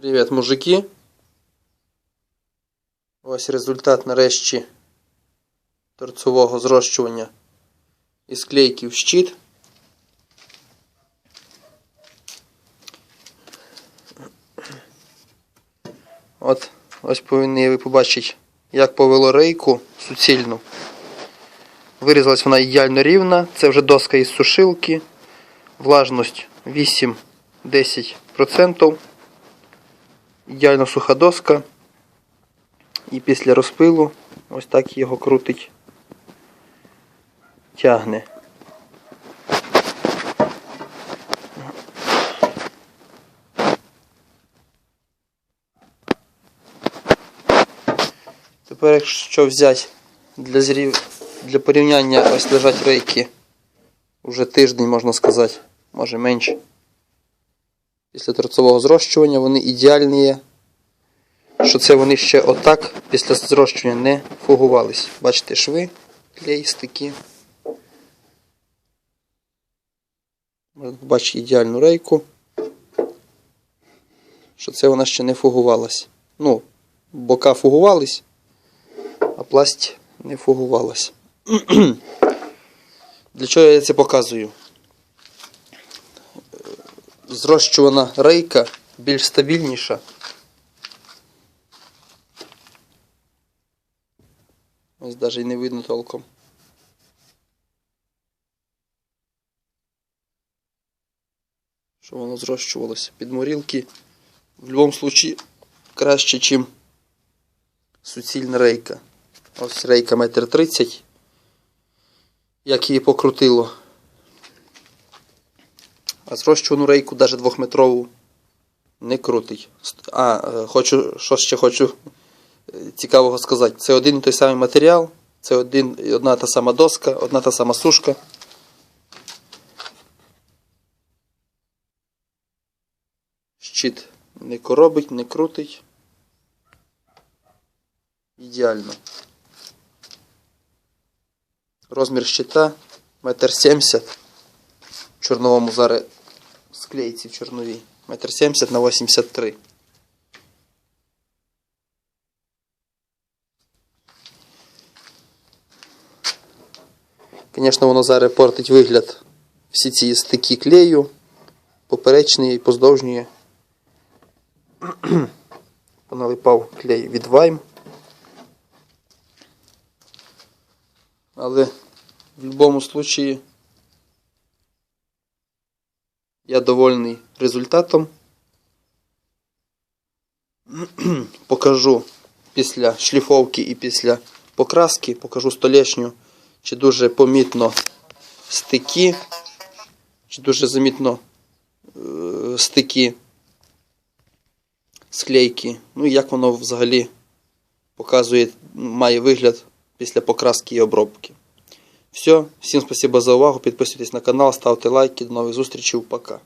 Привіт, мужики. Ось результат нарешті торцового зрощування із клейки в щит. От, ось повинні ви побачити, як повело рейку суцільну. Вирізалась вона ідеально рівна. Це вже доска із сушилки. Влажність 8-10%. Ідеально суха доска. І після розпилу ось так його крутить. Тягне. Тепер, якщо взяти для зрів... для порівняння, ось лежать рейки уже тиждень, можна сказати, може менше. Після торцового зрощування вони ідеальні є. Що це вони ще отак після зрощування не фугувались. Бачите, шви, клей, стики. Можна побачити ідеальну рейку. Що це вона ще не фугувалась. Ну, бока фугувались, а пласть не фугувалась. Для чого я це показую? Зрощувана рейка більш стабільніша. Ось навіть і не видно толком. Що воно зрощувалося. Підморілки в будь-якому випадку краще, ніж суцільна рейка. Ось рейка метр тридцять. Як її покрутило. А зрощувану рейку, навіть двохметрову, не крутить. А, е, хочу, що ще хочу е, цікавого сказати. Це один і той самий матеріал, це один, одна та сама доска, одна та сама сушка. Щит не коробить, не крутить. Ідеально. Розмір щита 1,70 м. В чорновому зараз склейці в чорновій. 1,70 м на 83 Звісно, воно зараз портить вигляд всі ці стики клею, поперечні і поздовжні. Поналипав клей від Вайм. Але в будь-якому випадку я довольний результатом. Покажу після шліфовки і після покраски, покажу столешню, чи дуже помітно стики, чи дуже замітно е, стики склейки. Ну і як воно взагалі показує, має вигляд після покраски і обробки. Все, всім спасибо за увагу. Підписуйтесь на канал, ставте лайки. До нових зустрічей. Пока.